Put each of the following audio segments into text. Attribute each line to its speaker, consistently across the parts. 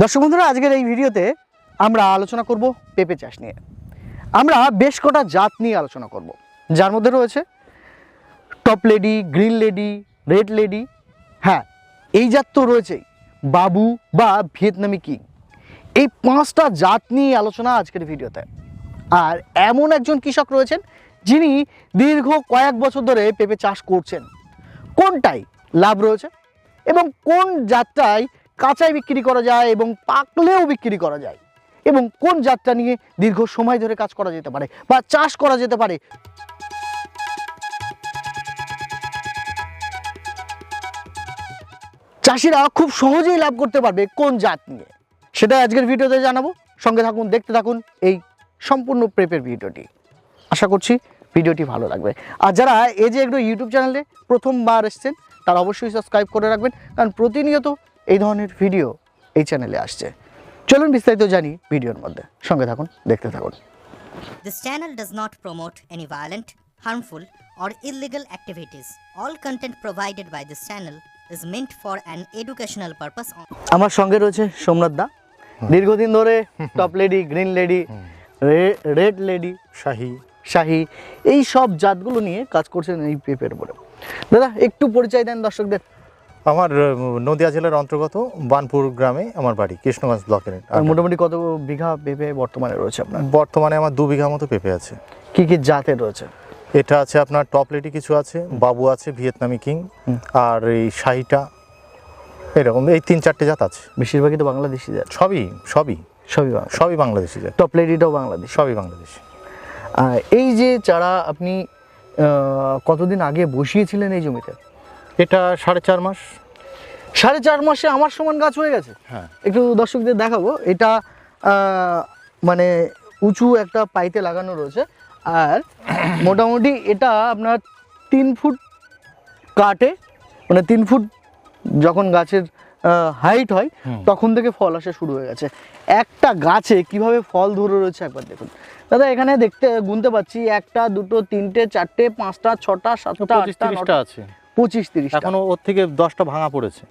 Speaker 1: দর্শক বন্ধুরা, আজকের এই ভিডিওতে আমরা আলোচনা করব পেঁপে চাষ নিয়ে। আমরা বেশ কটা জাত নিয়ে আলোচনা করব। যার মধ্যে রয়েছে top lady, green lady, red lady হ্যাঁ এই জাত তো রয়েছেই, বাবু বা ভিয়েতনামি কিং। এই পাঁচটা জাত নিয়ে আলোচনা আজকের ভিডিওতে। আর এমন একজন কৃষক রয়েছেন, যিনি দীর্ঘ কয়েক বছর ধরে পেঁপে চাষ করছেন। কোনটাই লাভ রয়েছে এবং কোন জাতটায় কাঁচাই বিক্রি করা যায় এবং পাকলেও বিক্রি করা যায়। এবং কোন জাতটা নিয়ে দীর্ঘ সময় ধরে কাজ করা যেতে পারে বা চাষ করা যেতে পারে? চাষিরা খুব সহজেই লাভ করতে পারবে কোন জাত নিয়ে। সেটা আজকের ভিডিওতে জানাব। সঙ্গে থাকুন, দেখতে থাকুন এই সম্পূর্ণ প্রেপের ভিডিওটি। আশা করছি ভিডিওটি ভালো লাগবে। আর যারা এই যে একটু ইউটিউব চ্যানেলে প্রথমবার এসছেন, তারা অবশ্যই সাবস্ক্রাইব করে রাখবেন। কারণ প্রতিনিয়ত এই ধরনের ভিডিও এই চ্যানেলে আসছে। চলুন বিস্তারিত জানি ভিডিওর মধ্যে। সঙ্গে থাকুন দেখতে থাকুন।
Speaker 2: This channel does not promote any violent, harmful, or illegal activities. All content provided by this channel is meant for an educational purpose
Speaker 1: আমার সঙ্গে রয়েছে সোমনাথ দা। দীর্ঘদিন ধরে top lady green lady red lady
Speaker 3: শাহি
Speaker 1: শাহি এই সব জাতগুলো নিয়ে কাজ করছেন এই পেপের উপরে। দাদা একটু পরিচয় দেন দর্শকদের।
Speaker 3: আমার নদিয়া জেলার অন্তর্গত বানপুর গ্রামে আমার বাড়ি কৃষ্ণগঞ্জ ব্লকের।
Speaker 1: আর মোটামুটি কত বিঘা পেঁপে বর্তমানে রয়েছে আপনার?
Speaker 3: বর্তমানে আমার দু বিঘা মতো পেঁপে আছে।
Speaker 1: কি কি জাতের রয়েছে?
Speaker 3: এটা আছে আপনার টপ লেডি কিছু আছে বাবু আছে ভিয়েতনামি কিং আর এই শাহিটা এরকম এই তিন চারটে জাত আছে।
Speaker 1: বেশিরভাগই তো বাংলাদেশি জাত।
Speaker 3: সবই সবই।
Speaker 1: সবই
Speaker 3: সবই বাংলাদেশি জাত।
Speaker 1: টপ লেডিটাও বাংলাদেশ।
Speaker 3: সবই বাংলাদেশি।
Speaker 1: আর এই যে চারা আপনি কতদিন আগে বসিয়েছিলেন এই জমিতে?
Speaker 3: এটা সাড়ে চার মাস।
Speaker 1: সাড়ে চার মাসে আমার সমান গাছ হয়ে গেছে?
Speaker 3: হ্যাঁ।
Speaker 1: একটু দর্শকদের দেখাবো। এটা মানে উঁচু একটা পাইতে লাগানো রয়েছে। আর মোটামুটি এটা আপনার তিন ফুট কাটে। মানে তিন ফুট যখন গাছের হাইট হয় তখন থেকে ফল আসা শুরু হয়ে গেছে। একটা গাছে কীভাবে ফল ধরে রয়েছে একবার দেখুন। দাদা এখানে দেখতে গুনতে পাচ্ছি একটা দুটো তিনটে চারটে পাঁচটা ছটা সাতটা আটটা
Speaker 3: আছে।
Speaker 1: পঁচিশ তিরিশ
Speaker 3: এখনও ওর থেকে দশটা ভাঙা পড়েছে।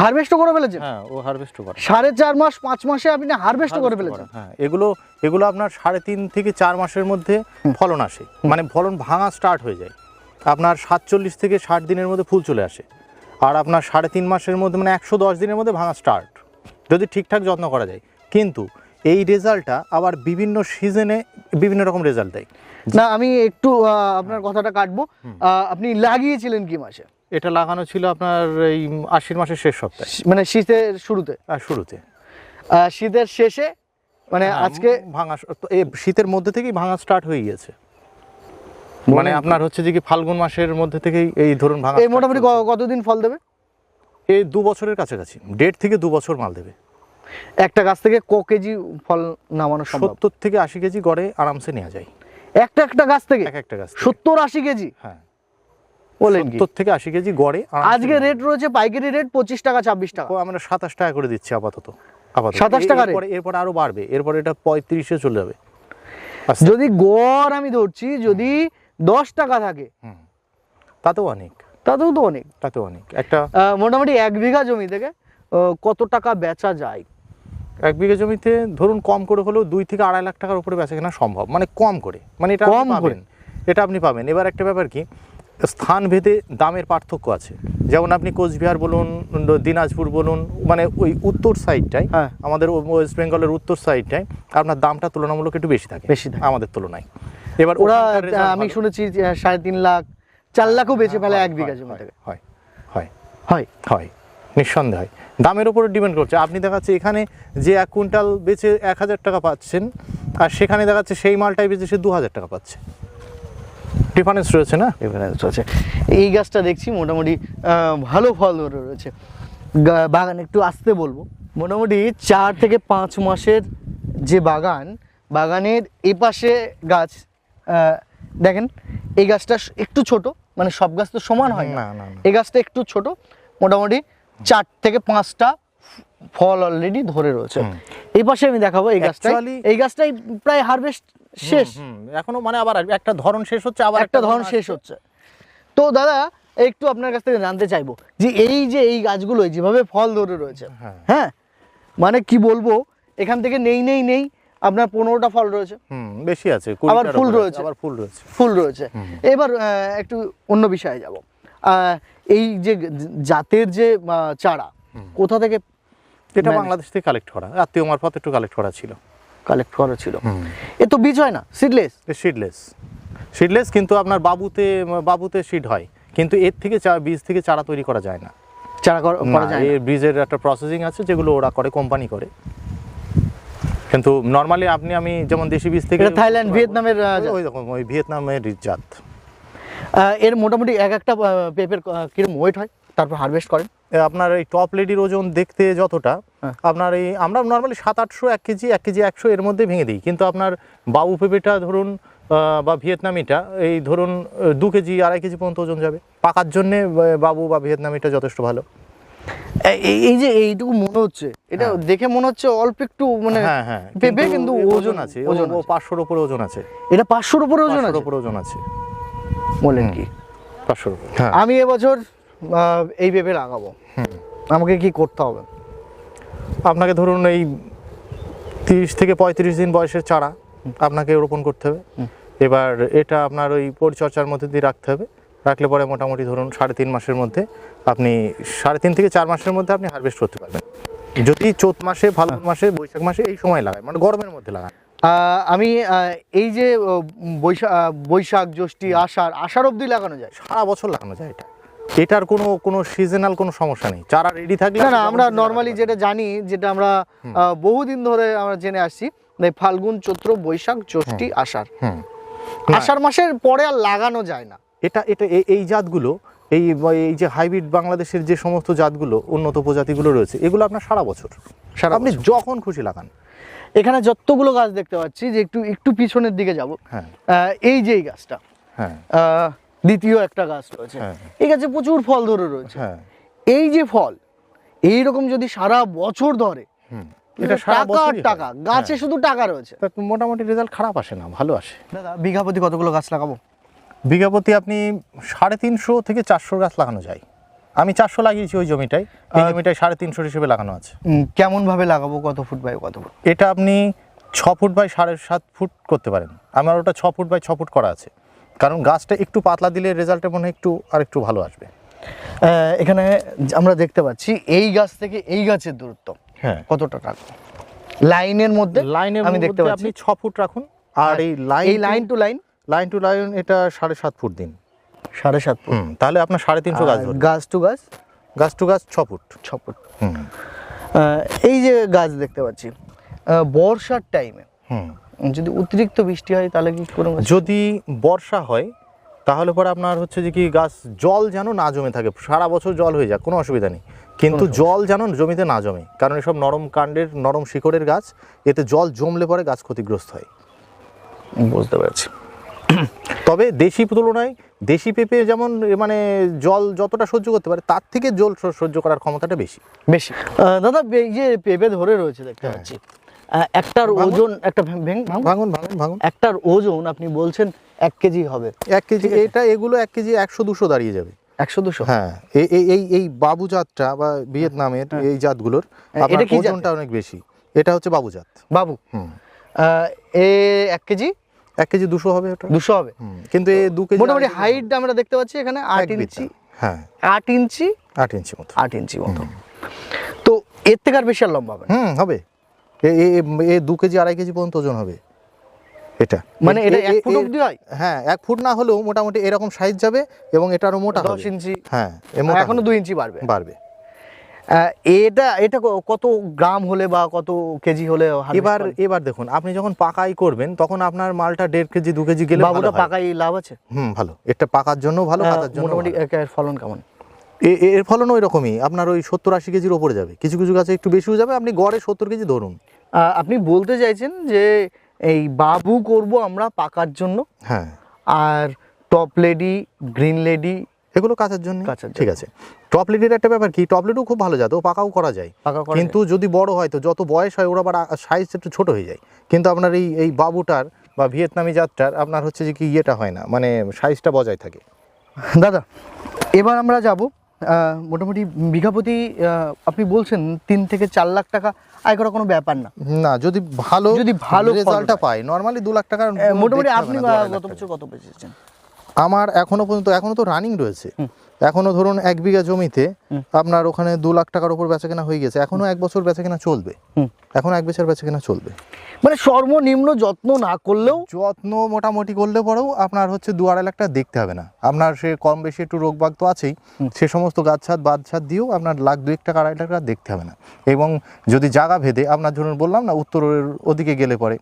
Speaker 1: হারভেস্টও করে ফেলেছেন?
Speaker 3: হ্যাঁ ও হারভেস্ট করে।
Speaker 1: সাড়ে চার মাস পাঁচ মাসে আপনি হারভেস্ট করে ফেলেছেন?
Speaker 3: হ্যাঁ। এগুলো এগুলো আপনার সাড়ে তিন থেকে চার মাসের মধ্যে ফলন আসে। মানে ফলন ভাঙা স্টার্ট হয়ে যায়। আপনার সাতচল্লিশ থেকে ষাট দিনের মধ্যে ফুল চলে আসে। আর আপনার সাড়ে তিন মাসের মধ্যে মানে একশো দশ দিনের মধ্যে ভাঙা স্টার্ট যদি ঠিকঠাক যত্ন করা যায়। কিন্তু এই রেজাল্টটা আবার বিভিন্ন সিজনে বিভিন্ন রকম রেজাল্ট দেয়।
Speaker 1: না আমি একটু আপনার কথাটা কাটবো। আপনি লাগিয়েছিলেন কি মাসে?
Speaker 3: এটা লাগানো ছিল আপনার এই আশির মাসের শেষ সপ্তাহে।
Speaker 1: মানে শীতের শুরুতে?
Speaker 3: আর শুরুতে।
Speaker 1: শীতের শেষে মানে
Speaker 3: হ্যাঁ,
Speaker 1: আজকে
Speaker 3: ভাঙা শীতের মধ্যে থেকেই ভাঙা স্টার্ট হয়ে গিয়েছে। মানে আপনার হচ্ছে যে কি ফাল্গুন মাসের মধ্যে থেকেই এই ধরুন ভাঙা
Speaker 1: এই মোটামুটি কতদিন ফল দেবে?
Speaker 3: এই দু বছরের কাছাকাছি দেড় থেকে দু বছর মাল দেবে।
Speaker 1: একটা গাছ থেকে ক কেজি ফল নামানো সম্ভব?
Speaker 3: সত্তর থেকে আশি কেজি গড়ে আরামসে নেওয়া যায়।
Speaker 1: একটা একটা গাছ থেকে?
Speaker 3: এক একটা গাছ
Speaker 1: সত্তর আশি কেজি?
Speaker 3: হ্যাঁ।
Speaker 1: বলেন
Speaker 3: সত্তর থেকে আশি কেজি গড়ে
Speaker 1: আজকে রেট রয়েছে পাইকারি রেট পঁচিশ টাকা ছাব্বিশ টাকা।
Speaker 3: আমরা সাতাশ টাকা করে দিচ্ছি আপাতত। আপাতত।
Speaker 1: 27 টাকা
Speaker 3: এরপরে এরপরে আরও বাড়বে। এরপরে এটা পঁয়ত্রিশে চলে যাবে।
Speaker 1: যদি গড় আমি ধরছি যদি দশ টাকা থাকে
Speaker 3: হুম। তাতেও অনেক।
Speaker 1: তাতেও তো অনেক।
Speaker 3: তাতেও অনেক। একটা
Speaker 1: মোটামুটি এক বিঘা জমি থেকে কত টাকা বেচা যায়?
Speaker 3: এক বিঘা জমিতে ধরুন কম করে হলেও দুই থেকে আড়াই লাখ টাকার উপরে বেচা কেনা সম্ভব। মানে কম করে। মানে এটা
Speaker 1: কম
Speaker 3: কম
Speaker 1: করে?
Speaker 3: করে এটা আপনি পাবেন। এবার একটা ব্যাপার কি? স্থান ভেদে দামের পার্থক্য আছে। যেমন আপনি কোচবিহার বলুন দিনাজপুর বলুন মানে ওই উত্তর সাইডটায়
Speaker 1: হ্যাঁ।
Speaker 3: আমাদের ওয়েস্ট বেঙ্গলের উত্তর সাইডটায় আপনার দামটা তুলনামূলক একটু বেশি থাকে।
Speaker 1: বেশি থাকে।
Speaker 3: আমাদের তুলনায়। এবার
Speaker 1: ওরা আমি শুনেছি যে, সাড়ে তিন লাখ চার লাখও বেঁচে ফেলে এক বিঘা জমি
Speaker 3: হয় হয়। হয়।
Speaker 1: হয়।
Speaker 3: নিঃসন্দেহে। দামের উপরে ডিপেন্ড করছে। আপনি দেখাচ্ছে এখানে যে এক কুইন্টাল বেচে এক হাজার টাকা পাচ্ছেন আর সেখানে দেখাচ্ছে সেই মালটাই বেচে সে দু হাজার টাকা পাচ্ছে। ডিফারেন্স রয়েছে না?
Speaker 1: ডিফারেন্স রয়েছে। এই গাছটা দেখছি মোটামুটি ভালো ফল ধরে রয়েছে। বাগান একটু আসতে বলব। মোটামুটি চার থেকে পাঁচ মাসের যে বাগান বাগানের এপাশে গাছ দেখেন এই গাছটা একটু ছোট মানে সব গাছ তো সমান হয় না। এই গাছটা একটু ছোট মোটামুটি চার থেকে পাঁচটা ফল অলরেডি ধরে রয়েছে। এই পাশে আমি দেখাবো এই গাছটা এই গাছটাই প্রায় হারভেস্ট শেষ।
Speaker 3: এখনও মানে আবার একটা ধরন শেষ হচ্ছে আবার
Speaker 1: একটা ধরন শেষ হচ্ছে। তো দাদা একটু আপনার কাছ থেকে জানতে চাইব যে এই যে এই গাছগুলো যেভাবে ফল ধরে রয়েছে
Speaker 3: হ্যাঁ।
Speaker 1: হ্যাঁ? মানে কি বলব এখান থেকে নেই নেই নেই আপনার পনেরোটা ফল রয়েছে।
Speaker 3: হুম বেশি আছে
Speaker 1: আবার ফুল রয়েছে।
Speaker 3: আবার ফুল রয়েছে।
Speaker 1: ফুল রয়েছে। এবার একটু অন্য বিষয়ে যাব। এই যে জাতের যে চারা কোথা থেকে
Speaker 3: এটা বাংলাদেশ থেকে কালেক্ট করা। আত্মীয় মারফত একটু কালেক্ট করা ছিল।
Speaker 1: কালেক্ট করা ছিল। এ তো বীজ হয় না সিডলেস
Speaker 3: সিডলেস সিডলেস কিন্তু আপনার বাবুতে বাবুতে সিড হয়। কিন্তু এর থেকে চা- বীজ থেকে চারা তৈরি করা যায় না।
Speaker 1: চারা করা যায়।
Speaker 3: এর বীজের একটা প্রসেসিং আছে যেগুলো ওরা করে কোম্পানি করে। কিন্তু নর্মালি আপনি আমি যেমন দেশি বীজ থেকে
Speaker 1: থাইল্যান্ড ভিয়েতনামের
Speaker 3: ওই রকম ওই ভিয়েতনামের জাত।
Speaker 1: এর মোটামুটি এক একটা পেঁপের কীরকম ওয়েট হয় তারপর হারভেস্ট করেন।
Speaker 3: আপনার এই টপ লেডির ওজন দেখতে যতটা
Speaker 1: হ্যাঁ।
Speaker 3: আপনার এই আমরা নর্মালি সাত আটশো এক কেজি এক কেজি একশো এর মধ্যে ভেঙে দিই। কিন্তু আপনার বাবু পেঁপেটা ধরুন বা ভিয়েতনামিটা এই ধরুন দু কেজি আড়াই কেজি পর্যন্ত ওজন যাবে। পাকার জন্যে বাবু বা ভিয়েতনামিটা যথেষ্ট ভালো।
Speaker 1: এই- যে এইটুকু মনে হচ্ছে এটা
Speaker 3: হ্যাঁ।
Speaker 1: দেখে মনে হচ্ছে অল্প একটু মানে
Speaker 3: হ্যাঁ হ্যাঁ
Speaker 1: পেঁপে কিন্তু ওজন
Speaker 3: আছে
Speaker 1: ওজন
Speaker 3: পাঁচশোর উপরে ওজন আছে।
Speaker 1: এটা পাঁচশোর উপরে ওজন আছে?
Speaker 3: ওজন আছে।
Speaker 1: বলেন কি?
Speaker 3: হ্যাঁ।
Speaker 1: আমি এবছর এই পেঁপে লাগাবো। আমাকে কি করতে হবে?
Speaker 3: আপনাকে ধরুন এই তিরিশ থেকে পঁয়ত্রিশ দিন বয়সের চারা আপনাকে রোপণ করতে হবে। এবার এটা আপনার ওই পরিচর্যার মধ্যে দিয়ে রাখতে হবে। রাখলে পরে মোটামুটি ধরুন সাড়ে তিন মাসের মধ্যে আপনি সাড়ে তিন থেকে চার মাসের মধ্যে আপনি হারভেস্ট করতে পারবেন। যদি চৈত মাসে ফাল্গুন মাসে বৈশাখ মাসে এই সময় লাগায় মানে গরমের মধ্যে লাগায়।
Speaker 1: আমি এই যে বৈশাখ বৈশাখ জ্যৈষ্ঠী আষাঢ় আষাঢ় অবধি লাগানো যায়?
Speaker 3: সারা বছর লাগানো যায় এটা। এটার কোনো কোনো সিজনাল কোনো সমস্যা নেই। চারা রেডি থাকলে
Speaker 1: না না আমরা নর্মালি যেটা জানি যেটা আমরা বহুদিন ধরে আমরা জেনে আসছি ফাল্গুন চৈত্র বৈশাখ জ্যৈষ্ঠী আষাঢ়। আষাঢ় মাসের পরে আর লাগানো যায় না।
Speaker 3: এটা এটা এই জাতগুলো এই এই যে হাইব্রিড বাংলাদেশের যে সমস্ত জাতগুলো উন্নত প্রজাতিগুলো রয়েছে এগুলো আপনার সারা বছর।
Speaker 1: সারা
Speaker 3: আপনি যখন খুশি লাগান।
Speaker 1: এখানে যতগুলো গাছ দেখতে পাচ্ছি যে একটু একটু পিছনের দিকে যাব।
Speaker 3: হ্যাঁ।
Speaker 1: এই যে এই গাছটা
Speaker 3: হ্যাঁ।
Speaker 1: দ্বিতীয় একটা গাছ রয়েছে।
Speaker 3: হ্যাঁ।
Speaker 1: এই গাছে প্রচুর ফল ধরে রয়েছে।
Speaker 3: হ্যাঁ।
Speaker 1: এই যে ফল এই রকম যদি সারা বছর ধরে এটা
Speaker 3: সারা।
Speaker 1: টাকা গাছে
Speaker 3: হ্যাঁ।
Speaker 1: শুধু টাকা রয়েছে।
Speaker 3: মোটামুটি রেজাল্ট খারাপ আসে না ভালো আসে।
Speaker 1: দাদা বিঘা প্রতি কতগুলো গাছ লাগাবো?
Speaker 3: বিঘা প্রতি আপনি সাড়ে তিনশো থেকে চারশো গাছ লাগানো যায়। আমি চারশো লাগিয়েছি ওই জমিটায় এই জমিটায় সাড়ে তিনশো হিসেবে লাগানো আছে।
Speaker 1: উম, কেমন ভাবে লাগাবো কত ফুট বাই কত ফুট?
Speaker 3: এটা আপনি ছ ফুট বাই সাড়ে সাত ফুট করতে পারেন। আমার ওটা ছ ফুট বাই ছ ফুট করা আছে। কারণ গাছটা একটু পাতলা দিলে রেজাল্টটা মনে হয় একটু আর একটু ভালো আসবে।
Speaker 1: এখানে আমরা দেখতে পাচ্ছি এই গাছ থেকে এই গাছের দূরত্ব
Speaker 3: হ্যাঁ।
Speaker 1: কতটা টাকা লাইনের মধ্যে
Speaker 3: লাইনের
Speaker 1: আমি দেখতে পাচ্ছি।
Speaker 3: আপনি ছ ফুট রাখুন। আর এই লাইন
Speaker 1: এই line to line
Speaker 3: line to line এটা সাড়ে সাত ফুট দিন।
Speaker 1: সাড়ে সাত ফুট।
Speaker 3: তাহলে আপনার সাড়ে তিনশো গাছ
Speaker 1: গাছ টু গাছ?
Speaker 3: গাছ টু গাছ ছ ফুট।
Speaker 1: ছ ফুট। এই যে গাছ দেখতে পাচ্ছি বর্ষার টাইমে। যদি অতিরিক্ত বৃষ্টি হয় তাহলে কি কোনো
Speaker 3: যদি বর্ষা হয় তাহলে পরে আপনার হচ্ছে যে কি গাছ জল যেন না জমে থাকে সারা বছর জল হয়ে যায় কোনো অসুবিধা নেই। কিন্তু জল যেন জমিতে না জমে কারণ এসব নরম কাণ্ডের নরম শিকড়ের গাছ এতে জল জমলে পরে গাছ ক্ষতিগ্রস্ত হয়।
Speaker 1: বুঝতে পারছি।
Speaker 3: তবে দেশি তুলনায় দেশি পেঁপে যেমন মানে জল যতটা সহ্য করতে পারে তার থেকে জল সহ্য করার ক্ষমতাটা বেশি।
Speaker 1: বেশি। দাদা এই যে পেঁপে ধরে রয়েছে দেখতে পাচ্ছি একটার ওজন একটা ভেঙ- ভেঙ ভাঙুন।
Speaker 3: ভাঙুন ভাঙুন
Speaker 1: একটার ওজন আপনি বলছেন এক কেজি হবে।
Speaker 3: এক কেজি এটা এগুলো এক কেজি একশো দুশো দাঁড়িয়ে যাবে।
Speaker 1: একশো দুশো?
Speaker 3: হ্যাঁ এই এই- এই বাবু জাতটা বা ভিয়েতনামের এই জাতগুলোর
Speaker 1: হ্যাঁ, এটা
Speaker 3: ওজনটা অনেক বেশি। এটা হচ্ছে বাবু জাত।
Speaker 1: বাবু।
Speaker 3: হুম।
Speaker 1: এ এক কেজি?
Speaker 3: এক কেজি দুশো হবে ওটা?
Speaker 1: দুশো হবে।
Speaker 3: কিন্তু এই দু কেজি
Speaker 1: মোটামুটি হাইট আমরা দেখতে পাচ্ছি এখানে। আট ইঞ্চি।
Speaker 3: হ্যাঁ।
Speaker 1: আট ইঞ্চি?
Speaker 3: আট ইঞ্চি মতো।
Speaker 1: আট ইঞ্চি মতো। তো এর থেকে আর বেশি আর লম্বা হবে
Speaker 3: হুম হবে। এ- দু কেজি আড়াই কেজি পর্যন্ত ওজন হবে। এটা।
Speaker 1: মানে এটা এক ফুট অব্দি হয়?
Speaker 3: হ্যাঁ এক ফুট না হলেও মোটামুটি এরকম সাইজ যাবে এবং এটা আরও মোটা
Speaker 1: দশ
Speaker 3: হবে।
Speaker 1: ইঞ্চি।
Speaker 3: হ্যাঁ
Speaker 1: এখনও
Speaker 3: হবে।
Speaker 1: দুই ইঞ্চি বাড়বে।
Speaker 3: বাড়বে।
Speaker 1: এটা এটা কত গ্রাম হলে বা কত কেজি হলে
Speaker 3: এবার এবার দেখুন আপনি যখন পাকাই করবেন তখন আপনার মালটা দেড় কেজি দু কেজি গেলে
Speaker 1: বাবুটা পাকাই লাভ আছে?
Speaker 3: হুম ভালো। এটা পাকার জন্য ভালো কাটার জন্য
Speaker 1: মোটামুটি। ফলন কেমন?
Speaker 3: এর ফলন ওই রকমই। আপনার ওই সত্তর আশি কেজির ওপরে যাবে। কিছু কিছু গাছে একটু বেশিও যাবে আপনি গড়ে সত্তর কেজি ধরুন।
Speaker 1: আপনি বলতে চাইছেন যে এই বাবু করব আমরা পাকার জন্য?
Speaker 3: হ্যাঁ।
Speaker 1: আর টপ লেডি গ্রিন লেডি
Speaker 3: এগুলো কাঁচার জন্য। ঠিক আছে। টপ লিডের একটা ব্যাপার কি? টপ লিডও খুব ভালো জাত ও পাকাও করা যায়। কিন্তু যদি বড় হয় তো যত বয়স হয় ওরা আবার সাইজ একটু ছোট হয়ে যায়। কিন্তু আপনার এই এই বাবুটার বা ভিয়েতনামি জাতটার আপনার হচ্ছে যে কি ইয়েটা হয় না মানে সাইজটা বজায় থাকে।
Speaker 1: দাদা এবার আমরা যাব মোটামুটি বিঘাপতি আপনি বলছেন তিন থেকে চার লাখ টাকা আয় করা কোনো ব্যাপার না।
Speaker 3: না যদি ভালো
Speaker 1: যদি ভালো
Speaker 3: রেজাল্টটা। পাই নর্মালি দু লাখ
Speaker 1: আহ, মোটামুটি আপনি গত
Speaker 3: টাকা।
Speaker 1: বছর কত বেচেছেন?
Speaker 3: আমার এখনও পর্যন্ত এখনও তো রানিং রয়েছে। এখনও ধরুন এক বিঘা জমিতে আপনার ওখানে দু লাখ টাকার উপর বেচা কেনা হয়ে গেছে। এখনও এক বছর বেচা কেনা চলবে। এখন এক বছর বেচা কেনা চলবে।
Speaker 1: মানে সর্বনিম্ন যত্ন না করলেও
Speaker 3: যত্ন মোটামুটি করলে পরেও আপনার হচ্ছে দু আড়াই লাখ টাকা দেখতে হবে না। আপনার সে কম বেশি একটু রোগ বাগ তো আছেই। সে সমস্ত গাছ ছাদ বাদ ছাদ দিয়েও আপনার লাখ দুয়েক টাকা আড়াই লাখ টাকা দেখতে হবে না। এবং যদি জায়গা ভেদে আপনার ধরুন বললাম না উত্তরের ওদিকে গেলে পরে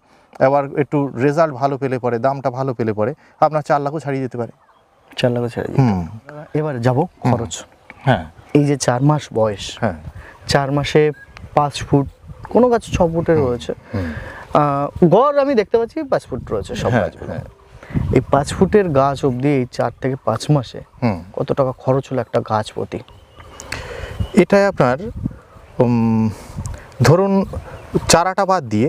Speaker 3: এবার একটু রেজাল্ট ভালো পেলে পরে দামটা ভালো পেলে পরে আপনার চার লাখও ছাড়িয়ে যেতে পারে।
Speaker 1: চার লাখ ছাড়িয়ে
Speaker 3: হুম।
Speaker 1: এবার যাব খরচ।
Speaker 3: হ্যাঁ।
Speaker 1: এই যে চার মাস বয়স
Speaker 3: হ্যাঁ।
Speaker 1: চার মাসে পাঁচ ফুট কোনো গাছ ছ ফুটের রয়েছে। গড় আমি দেখতে পাচ্ছি পাঁচ ফুট রয়েছে সব
Speaker 3: হ্যাঁ,
Speaker 1: গাছগুলো।
Speaker 3: হ্যাঁ।
Speaker 1: এই পাঁচ ফুটের গাছ অবধি এই চার থেকে পাঁচ মাসে কত টাকা খরচ হলো একটা গাছ প্রতি?
Speaker 3: এটাই আপনার ধরুন চারাটা বাদ দিয়ে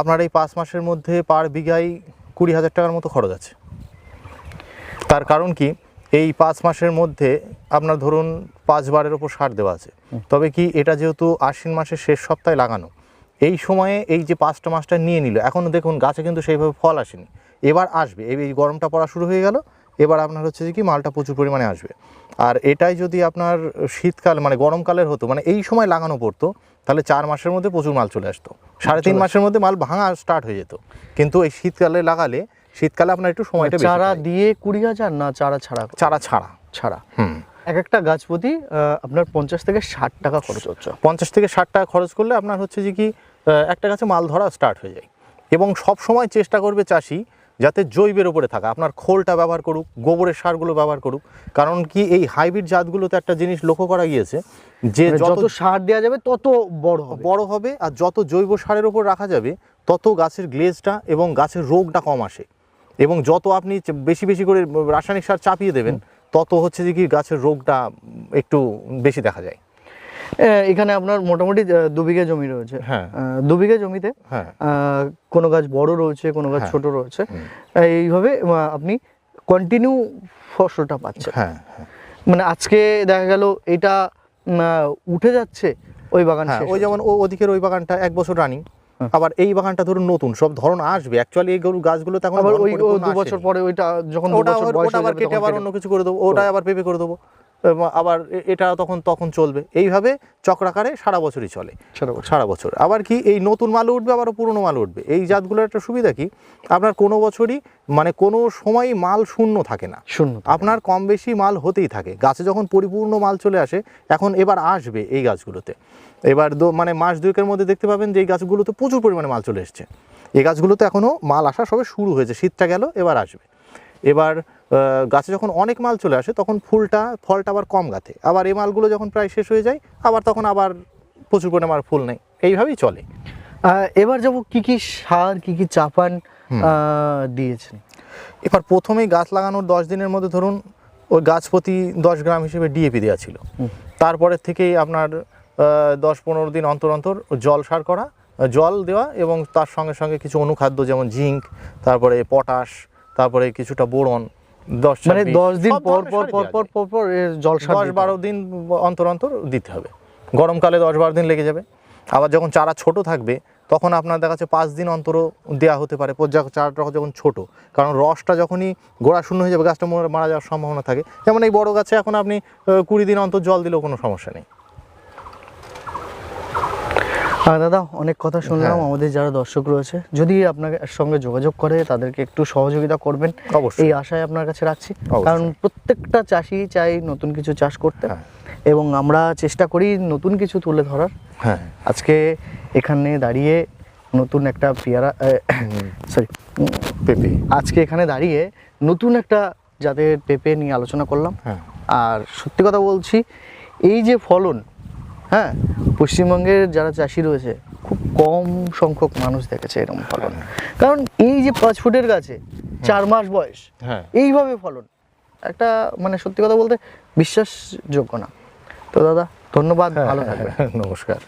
Speaker 3: আপনার এই পাঁচ মাসের মধ্যে পার বিঘায় কুড়ি হাজার টাকার মতো খরচ আছে। তার কারণ কি? এই পাঁচ মাসের মধ্যে আপনার ধরুন পাঁচবারের ওপর সার দেওয়া আছে। তবে কি এটা যেহেতু আশ্বিন মাসের শেষ সপ্তাহে লাগানো এই সময়ে এই যে পাঁচটা মাসটা নিয়ে নিল এখনও দেখুন গাছে কিন্তু সেইভাবে ফল আসেনি। এবার আসবে এই এই গরমটা পড়া শুরু হয়ে গেল এবার আপনার হচ্ছে যে কি মালটা প্রচুর পরিমাণে আসবে। আর এটাই যদি আপনার শীতকাল মানে গরমকালের হতো মানে এই সময় লাগানো পড়তো তাহলে চার মাসের মধ্যে প্রচুর মাল চলে আসতো। সাড়ে তিন মাসের মধ্যে মাল ভাঙা স্টার্ট হয়ে যেত। কিন্তু এই শীতকালে লাগালে শীতকালে আপনার একটু সময়টা
Speaker 1: চারা দিয়ে কুড়ি হাজার না চারা ছাড়া?
Speaker 3: চারা ছাড়া।
Speaker 1: ছাড়া।
Speaker 3: হুম।
Speaker 1: এক একটা গাছ প্রতি আপনার পঞ্চাশ থেকে ষাট টাকা খরচ হচ্ছে।
Speaker 3: পঞ্চাশ থেকে ষাট টাকা খরচ করলে আপনার হচ্ছে যে কি একটা গাছে মাল ধরা স্টার্ট হয়ে যায়। এবং সব সময় চেষ্টা করবে চাষি যাতে জৈবের উপরে থাকা। আপনার খোলটা ব্যবহার করুক গোবরের সারগুলো ব্যবহার করুক। কারণ কি এই হাইব্রিড জাতগুলোতে একটা জিনিস লক্ষ্য করা গিয়েছে যে
Speaker 1: মানে
Speaker 3: যত
Speaker 1: সার দেওয়া যাবে তত বড়
Speaker 3: বড় হবে আর যত জৈব সারের উপর রাখা যাবে তত গাছের গ্লেজটা এবং গাছের রোগটা কম আসে। এবং যত আপনি বেশি বেশি করে রাসায়নিক সার চাপিয়ে দেবেন তত হচ্ছে যে কি গাছের রোগটা একটু বেশি দেখা যায়।
Speaker 1: এখানে আপনার মোটামুটি দু বিঘা জমি রয়েছে।
Speaker 3: হ্যাঁ।
Speaker 1: দু বিঘা জমিতে
Speaker 3: হ্যাঁ।
Speaker 1: কোনো গাছ বড় রয়েছে কোনো গাছ
Speaker 3: হ্যাঁ।
Speaker 1: ছোট রয়েছে। এইভাবে আপনি কন্টিনিউ ফসলটা পাচ্ছেন। মানে আজকে দেখা গেল এটা উঠে যাচ্ছে ওই বাগান
Speaker 3: ওই যেমন ও ওদিকের ওই বাগানটা এক বছর রানিং। আবার এই বাগানটা ধরুন নতুন সব ধরন আসবে। অ্যাকচুয়ালি এই গরু গাছগুলো তখন
Speaker 1: আবার ওই দু বছর পরে ওইটা যখন
Speaker 3: ওটা
Speaker 1: বছর
Speaker 3: আবার- কেটে আবার অন্য কিছু করে দেবো ওটা আবার পেপে করে দেবো। আবার এটা তখন তখন চলবে। এইভাবে চক্রাকারে সারা বছরই চলে।
Speaker 1: সারা বছর।
Speaker 3: সারা বছর। আবার কি এই নতুন মাল উঠবে আবার পুরনো মাল উঠবে। এই জাতগুলোর একটা সুবিধা কি আপনার কোনো বছরই মানে কোনো সময় মাল শূন্য থাকে না।
Speaker 1: শূন্য
Speaker 3: আপনার কম বেশি মাল হতেই থাকে। গাছে যখন পরিপূর্ণ মাল চলে আসে এখন এবার আসবে এই গাছগুলোতে। এবার দো মানে মাস দুয়েকের মধ্যে দেখতে পাবেন যে এই গাছগুলোতে প্রচুর পরিমাণে মাল চলে এসছে। এই গাছগুলোতে এখনও মাল আসা সবে শুরু হয়েছে। শীতটা গেল এবার আসবে। এবার গাছে যখন অনেক মাল চলে আসে তখন ফুলটা ফলটা আবার কম গাছে আবার এই মালগুলো যখন প্রায় শেষ হয়ে যায় আবার তখন আবার প্রচুর পরিমাণ ফুল নেই। এইভাবেই চলে।
Speaker 1: এবার যাব কি কি সার কি কি চাপান দিয়েছেন?
Speaker 3: এবার প্রথমেই গাছ লাগানোর দশ দিনের মধ্যে ধরুন ওই গাছ প্রতি দশ গ্রাম হিসেবে ডিএপি দেওয়া ছিল। তারপরের থেকেই আপনার দশ পনেরো দিন অন্তর অন্তর জল সার করা জল দেওয়া এবং তার সঙ্গে সঙ্গে কিছু অনুখাদ্য যেমন জিঙ্ক তারপরে পটাশ তারপরে কিছুটা বোরন
Speaker 1: মানে দশ দিন পর পর পর পর পর পর এর
Speaker 3: দশ বারো দিন অন্তর অন্তর দিতে হবে। গরমকালে দশ বারো দিন লেগে যাবে। আবার যখন চারা ছোট থাকবে তখন আপনার দেখা যাচ্ছে পাঁচ দিন অন্তরও দেওয়া হতে পারে। চারাটা যখন ছোট কারণ রসটা যখনই গোড়া শূন্য হয়ে যাবে গাছটা মারা যাওয়ার সম্ভাবনা থাকে। যেমন এই বড় গাছে এখন আপনি কুড়ি দিন অন্তর জল দিলেও কোনো সমস্যা নেই।
Speaker 1: দাদা অনেক কথা শুনলাম।
Speaker 3: হ্যাঁ।
Speaker 1: আমাদের যারা দর্শক রয়েছে যদি আপনার সঙ্গে যোগাযোগ করে তাদেরকে একটু সহযোগিতা করবেন।
Speaker 3: অবশ্যই।
Speaker 1: এই আশায় আপনার কাছে রাখছি। কারণ প্রত্যেকটা চাষি চাই নতুন কিছু চাষ করতে।
Speaker 3: হ্যাঁ।
Speaker 1: এবং আমরা চেষ্টা করি নতুন কিছু তুলে ধরার।
Speaker 3: হ্যাঁ।
Speaker 1: আজকে এখানে দাঁড়িয়ে নতুন একটা পেয়ারা সরি
Speaker 3: পেঁপে।
Speaker 1: আজকে এখানে দাঁড়িয়ে নতুন একটা জাতের পেঁপে নিয়ে আলোচনা করলাম।
Speaker 3: হ্যাঁ।
Speaker 1: আর সত্যি কথা বলছি এই যে ফলন হ্যাঁ পশ্চিমবঙ্গের যারা চাষি রয়েছে খুব কম সংখ্যক মানুষ দেখেছে এরকম ফলন। কারণ এই যে পাঁচ ফুটের গাছে চার মাস বয়স
Speaker 3: হ্যাঁ।
Speaker 1: এইভাবে ফলন। একটা মানে সত্যি কথা বলতে বিশ্বাসযোগ্য না। তো দাদা ধন্যবাদ ভালো থাকবে
Speaker 3: নমস্কার।